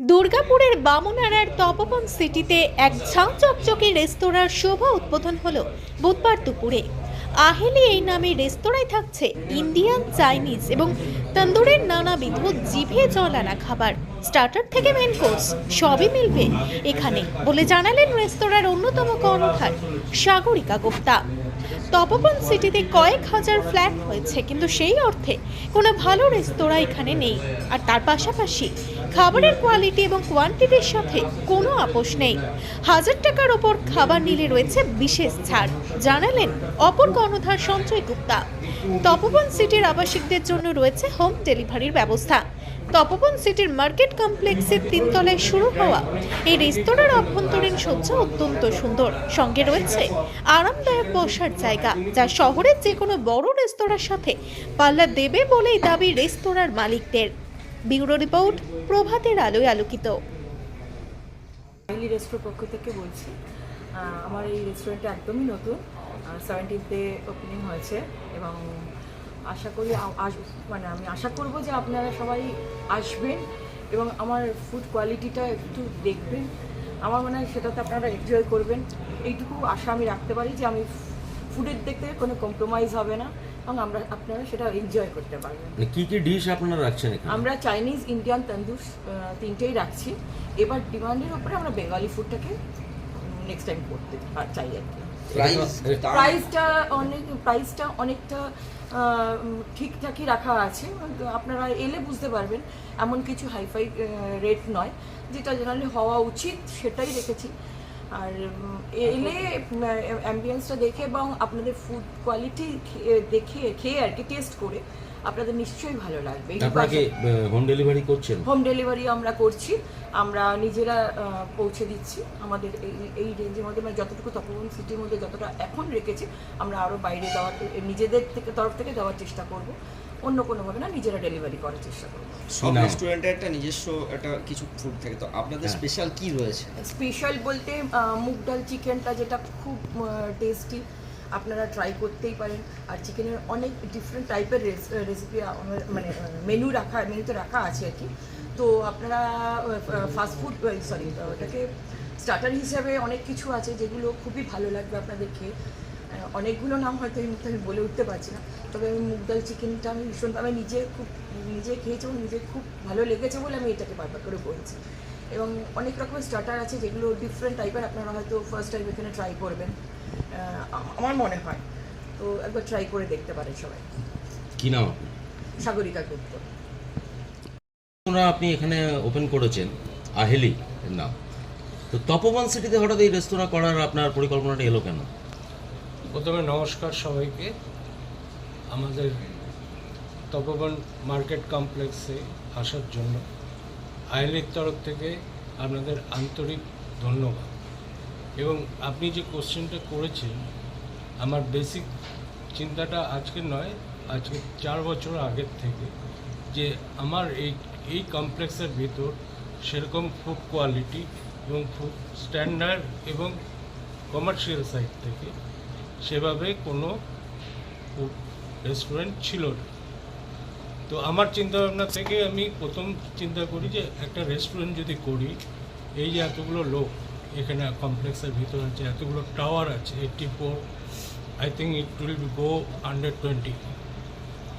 দুর্গাপুরের বামনাড়ার তপবন সিটিতে এক ঝাঁ চকচকে রেস্তোরাঁর শোভা উদ্বোধন হলো বুধবার দুপুরে। আহেলি এই নামে রেস্তোরাঁয় থাকছে ইন্ডিয়ান, চাইনিজ এবং তন্দুরের নানাবিধ জিভে জল আনা খাবার। স্টার্টার থেকে মেন কোর্স সবই মিলবে এখানে বলে জানালেন রেস্তোরাঁর অন্যতম কর্ণধার সাগরিকা গুপ্তা। তপবন সিটিতে কয়েক হাজার ফ্ল্যাট হয়েছে, কিন্তু সেই অর্থে কোনো ভালো রেস্তোরাঁ এখানে নেই। আর তার পাশাপাশি খাবারের কোয়ালিটি এবং কোয়ান্টিটির সাথে কোনো আপোষ নেই। হাজার টাকার ওপর খাবার নিলে রয়েছে বিশেষ ছাড়। জানালেন অপর কর্ণধার সঞ্চয় গুপ্তা। তপবন সিটির আবাসিকদের জন্য রয়েছে হোম ডেলিভারির ব্যবস্থা। তপবন সিটির মার্কেট কমপ্লেক্সের তিনতলায় শুরু হওয়া এই রেস্তোরাঁর অভ্যন্তরীণ সজ্জা অত্যন্ত সুন্দর। সঙ্গে রয়েছে আরামদায়ক বসার জায়গা, যা শহরের যে কোনো বড় রেস্তোরাঁর সাথে পাল্লা দেবে বলেই দাবি রেস্তোরাঁর মালিকদের। ব্যুরো রিপোর্ট প্রভাতের আলোয় আলোকিত। পক্ষ থেকে বলছি আমার এই রেস্টুরেন্টটা একদমই নতুন সেভেন্টিনতে ওপেনিং হয়েছে এবং আশা করি আস মানে আমি আশা করব যে আপনারা সবাই আসবেন এবং আমার ফুড কোয়ালিটিটা একটু দেখবেন। আমার মনে হয় সেটাতে আপনারা এনজয় করবেন। এইটুকু আশা আমি রাখতে পারি যে আমি ফুডের থেকে কোনো কম্প্রোমাইজ হবে না। এবং আমরা আপনারা সেটা এনজয় করতে পারবেন। মানে কি কি ডিশ আপনারা রাখছেন এখানে? আমরা চাইনিজ ইন্ডিয়ান তন্দুর তিনটেই রাখছি। এবার ডিমান্ডের উপরে আমরা বেঙ্গলি ফুডটাকে নেক্সট টাইম করতে চাই আর কি। প্রাইসটা অনেক প্রাইসটা অনেকটা ঠিকঠাকই রাখা আছে। আপনারা এলে বুঝতে পারবেন এমন কিছু হাইফাই রেট নয়। যেটা জেনারেলি হওয়া উচিত সেটাই রেখেছি। আর এলে অ্যাম্বিয়েন্সটা দেখে এবং আপনাদের ফুড কোয়ালিটি দেখে খেয়ে আর কি টেস্ট করে আপনাদের নিশ্চয়ই ভালো লাগবে। এই আপনারা কি হোম ডেলিভারি করছেন? হোম ডেলিভারি আমরা করছি। আমরা নিজেরা পৌঁছে দিচ্ছি। আমাদের এই এই রেঞ্জের মধ্যে মানে যতটুকু তপবন সিটির মধ্যে যতটা এখন রেখেছি আমরা আরও বাইরে দেওয়ার নিজেদের থেকে তরফ থেকে দেওয়ার চেষ্টা করব। অন্য কোনোভাবে না নিজেরা ডেলিভারি করার চেষ্টা করব। সব? রেস্টুরেন্টে একটা নিজস্ব একটা কিছু ফুড থাকে। তো আপনাদের হ্যাঁ। স্পেশাল কি রয়েছে? স্পেশাল বলতে মুগ ডাল চিকেনটা যেটা খুব টেস্টি আপনারা ট্রাই করতেই পারেন। আর চিকেনের অনেক ডিফারেন্ট টাইপের রেসিপি মানে মেনু রাখা মেনুতে রাখা আছে আর কি। তো আপনারা ফাস্ট ফুড সরি ওটাকে স্টার্টার হিসাবে অনেক কিছু আছে যেগুলো খুবই ভালো লাগবে আপনাদের খেয়ে আহ, অনেকগুলো নাম হয়তো এই মুহূর্তে আমি বলে উঠতে পারছি না তবে আমি মুগ ডাল চিকেনটা আমি ভীষণ আমি নিজে খুব নিজে খেয়েছি এবং নিজে খুব ভালো লেগেছে বলে আমি এটাকে বারবার করে বলছি। এবং অনেক রকমের স্টার্টার আছে যেগুলো ডিফারেন্ট টাইপের আপনারা হয়তো ফার্স্ট টাইম এখানে ট্রাই করবেন আমার মনে হয়। তো একবার ট্রাই করে দেখতে পারেন সবাই। কি নাম সাগরিকা গুপ্ত। আপনি এখানে ওপেন করেছেন আহেলি নাম। তো তপবন সিটিতে হঠাৎ এই রেস্তোরাঁ করার আপনার পরিকল্পনাটা এলো কেন? প্রথমে নমস্কার সবাইকে। আমাদের তপবন মার্কেট কমপ্লেক্সে আসার জন্য আইলের তরফ থেকে আপনাদের আন্তরিক ধন্যবাদ। এবং আপনি যে কোশ্চেনটা করেছেন, আমার বেসিক চিন্তাটা আজকে নয়, আজকে চার বছর আগের থেকে যে আমার এই এই কমপ্লেক্সের ভিতর সেরকম ফুড কোয়ালিটি এবং ফুড স্ট্যান্ডার্ড এবং কমার্শিয়াল সাইড থেকে সেভাবে কোনো রেস্টুরেন্ট ছিল না। তো আমার চিন্তাভাবনা থেকে আমি প্রথম চিন্তা করি যে একটা রেস্টুরেন্ট যদি করি, এই যে এতগুলো লোক, এখানে কমপ্লেক্সের ভিতর আছে, এতগুলো টাওয়ার আছে eighty four I think it will go under twenty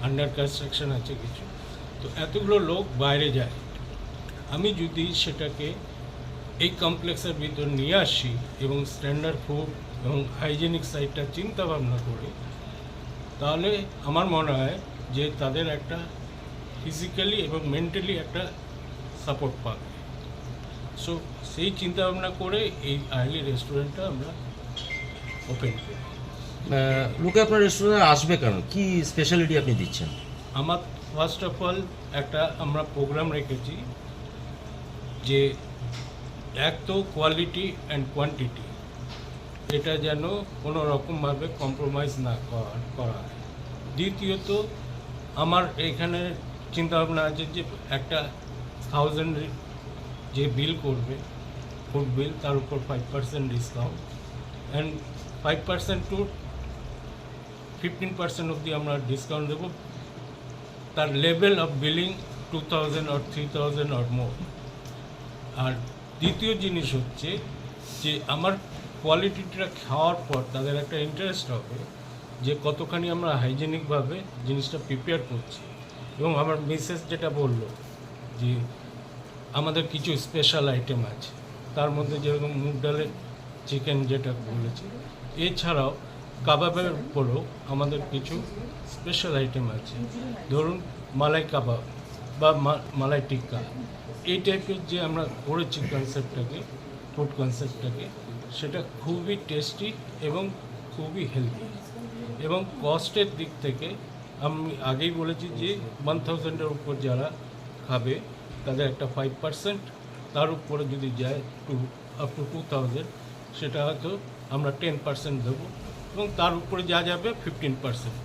under construction আছে কিছু। তো এতগুলো লোক বাইরে যায়। আমি যদি সেটাকে এই কমপ্লেক্সের ভিতর নিয়ে আসি এবং স্ট্যান্ডার্ড ফুড এবং হাইজেনিক সাইডটা চিন্তা ভাবনা করি তাহলে আমার মনে হয় যে তাদের একটা ফিজিক্যালি এবং মেন্টালি একটা সাপোর্ট পাবে। সো সেই চিন্তা ভাবনা করে এই আইলি রেস্টুরেন্টটা আমরা ওপেন করি। লোকে আপনার রেস্টুরেন্টে আসবে কেন? কি স্পেশালিটি আপনি দিচ্ছেন? আমার ফার্স্ট অফ অল একটা আমরা প্রোগ্রাম রেখেছি যে এক তো কোয়ালিটি অ্যান্ড কোয়ান্টিটি এটা যেন কোনো রকমভাবে কম্প্রোমাইজ না করা হয়। দ্বিতীয়ত, আমার এখানে চিন্তাভাবনা আছে যে একটা থাউজেন্ড যে বিল করবে ফুড বিল তার উপর five percent discount and five percent to fifteen percent অবধি আমরা ডিসকাউন্ট দেবো। তার level of billing two thousand or three thousand or more আর দ্বিতীয় জিনিস হচ্ছে যে আমার কোয়ালিটিটা খাওয়ার পর তাদের একটা ইন্টারেস্ট হবে যে কতখানি আমরা হাইজেনিকভাবে জিনিসটা প্রিপেয়ার করছি। এবং আমার মিসেস যেটা বলল যে আমাদের কিছু স্পেশাল আইটেম আছে। তার মধ্যে যেরকম মুগ ডালের চিকেন যেটা বলেছি, এছাড়াও কাবাবের উপরও আমাদের কিছু স্পেশাল আইটেম আছে। ধরুন মালাই কাবাব বা মালাই টিক্কা। এই টাইপের যে আমরা করেছি কনসেপ্টটাকে ফুড কনসেপ্টটাকে সেটা খুবই টেস্টি এবং খুবই হেলদি এবং কস্টের দিক থেকে আমি আগেই বলেছি যে ওয়ান থাউজেন্ডের উপর যারা খাবে, তাদের একটা ফাইভ পার্সেন্ট তার উপরে যদি যায় to up to two thousand সেটা হয়তো আমরা টেন পার্সেন্ট দেবো এবং তার উপরে যা যাবে ফিফটিন পার্সেন্ট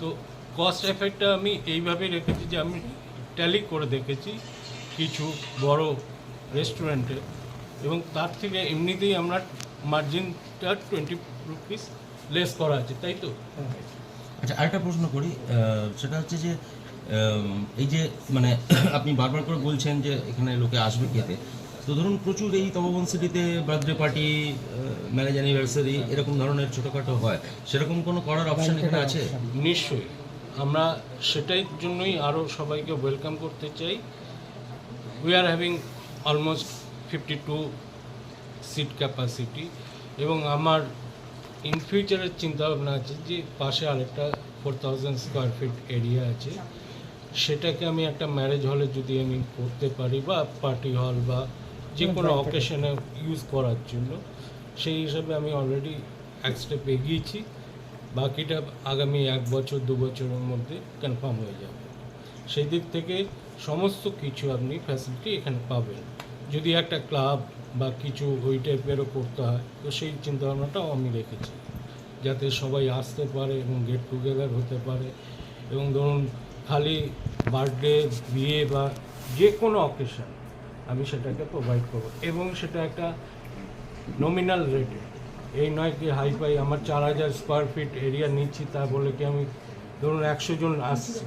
তো কস্ট এফেক্টটা আমি এইভাবেই রেখেছি যে আমি ট্যালি করে দেখেছি কিছু বড় রেস্টুরেন্টে এবং তার থেকে এমনিতেই আমরা মার্জিনটা টোয়েন্টি রুপিস লেস করা আছে তাই তো? আচ্ছা আরেকটা প্রশ্ন করি সেটা হচ্ছে যে এই যে মানে আপনি বারবার করে বলছেন যে এখানে লোকে আসবে খেতে তো ধরুন প্রচুর এই তপবন সিটিতে বার্থডে পার্টি ম্যারেজ অ্যানিভার্সারি এরকম ধরনের ছোটোখাটো হয় সেরকম কোনো করার অপশন এখানে আছে? নিশ্চয়ই। আমরা সেটাই জন্যই আরও সবাইকে ওয়েলকাম করতে চাই we are having almost fifty two seat capacity এবং আমার ইন ফিউচারের চিন্তা ভাবনা আছে যে পাশে আরেকটা four thousand square feet area আছে। সেটাকে আমি একটা ম্যারেজ হলে যদি আমি করতে পারি বা পার্টি হল বা যে কোনো অকেশনে ইউজ করার জন্য সেই হিসাবে আমি অলরেডি এক স্টেপ এগিয়েছি। বাকিটা আগামী এক বছর দু বছরের মধ্যে কনফার্ম হয়ে যাবে। সেই দিক থেকে সমস্ত কিছু আপনি ফ্যাসিলিটি এখানে পাবেন। যদি একটা ক্লাব বা কিছু ওই টাইপেরও করতে হয়, তো সেই চিন্তাভাবনাটাও আমি রেখেছি। যাতে সবাই আসতে পারে এবং গেট টুগেদার হতে পারে। এবং ধরুন, খালি বার্থডে বিয়ে বা যে কোনো অকেশন আমি সেটাকে প্রোভাইড করব। এবং সেটা একটা নমিনাল রেটে এই নয় কি হাই ফাই আমার চার হাজার স্কোয়ার ফিট এরিয়া নিচ্ছি, তা বলে কি আমি ধরুন একশো জন আসছে।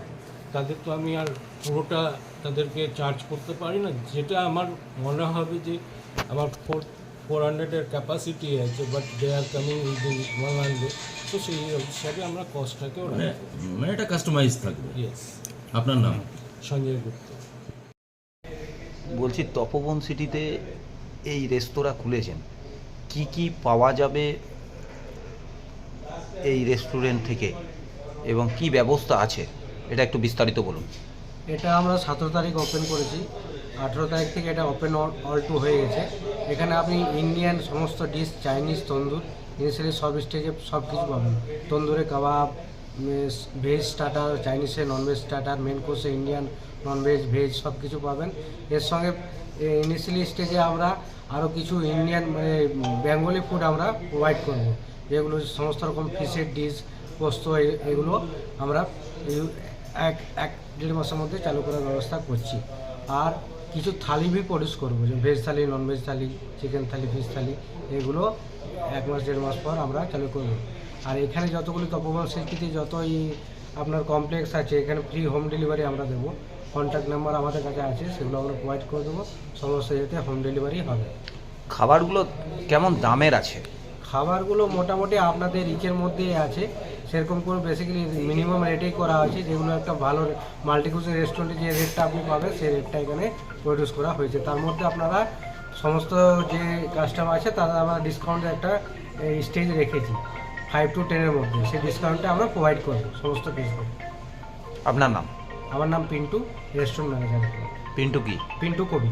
তাদের তো আমি আর পুরোটা তাদেরকে চার্জ করতে পারি না। যেটা আমার মনে হবে যে আমার ফোর ফোর হান্ড্রেডের ক্যাপাসিটি আছে but they are coming within one hundred তো সেই হিসাবে আমরা কস্টটাকেও মানে মানে এটা কাস্টমাইজ থাকবে। ইয়েস আপনার নাম? সঞ্জয় গুপ্ত। বলছি তপবন সিটিতে এই রেস্তোরাঁ খুলেছেন। কি কি পাওয়া যাবে এই রেস্টুরেন্ট থেকে এবং কি ব্যবস্থা আছে? এটা একটু বিস্তারিত বলুন। এটা আমরা সতেরো তারিখ ওপেন করেছি। আঠেরো তারিখ থেকে এটা ওপেন অল টু হয়ে গেছে। এখানে আপনি ইন্ডিয়ান সমস্ত ডিশ চাইনিজ তন্দুর ইনিশিয়ালি সব স্টেজে সব কিছু পাবেন। তন্দুরে কাবাব ভেজ স্টার্টার চাইনিজে ননভেজ স্টার্টার মেন কোর্সে ইন্ডিয়ান ননভেজ ভেজ সব কিছু পাবেন। এর সঙ্গে ইনিশিয়ালি স্টেজে আমরা আরও কিছু ইন্ডিয়ান মানে বেঙ্গলি ফুড আমরা প্রোভাইড করব। যেগুলো সমস্ত রকম ফিশের ডিশ পোস্ত এগুলো আমরা এক এক দেড় মাসের মধ্যে চালু করার ব্যবস্থা করছি। আর কিছু থালি ভি প্রডিউস করব যে veg thali non veg thali chicken thali fish thali এগুলো এক মাস দেড় মাস পর আমরা চালু করব। আর এখানে যতগুলি তপবন স্বীকৃতি যতই আপনার কমপ্লেক্স আছে এখানে ফ্রি হোম ডেলিভারি আমরা দেবো। কন্ট্যাক্ট নাম্বার আমাদের কাছে আছে সেগুলো আমরা প্রোভাইড করে দেবো। সমস্ত ইয়েতে হোম ডেলিভারি হবে। খাবারগুলো কেমন দামের আছে? খাবারগুলো মোটামুটি আপনাদের রিচের মধ্যেই আছে। সেরকম করে বেসিক্যালি মিনিমাম রেটেই করা হয়েছে যেগুলো একটা ভালো মাল্টিকুশন রেস্টুরেন্টে যে রেটটা আপনি পাবেন সেই রেটটা এখানে প্রডিউস করা হয়েছে। তার মধ্যে আপনারা সমস্ত যে কাস্টমার আছে তারা আমরা ডিসকাউন্টের একটা স্টেজ রেখেছি ফাইভ টু টেনের মধ্যে। সেই ডিসকাউন্টটা আমরা প্রোভাইড করব সমস্ত কিছু আপনার নাম? আমার নাম পিন্টু রেস্টুরেন্ট ম্যানেজার পিন্টু কি? পিন্টু কবি।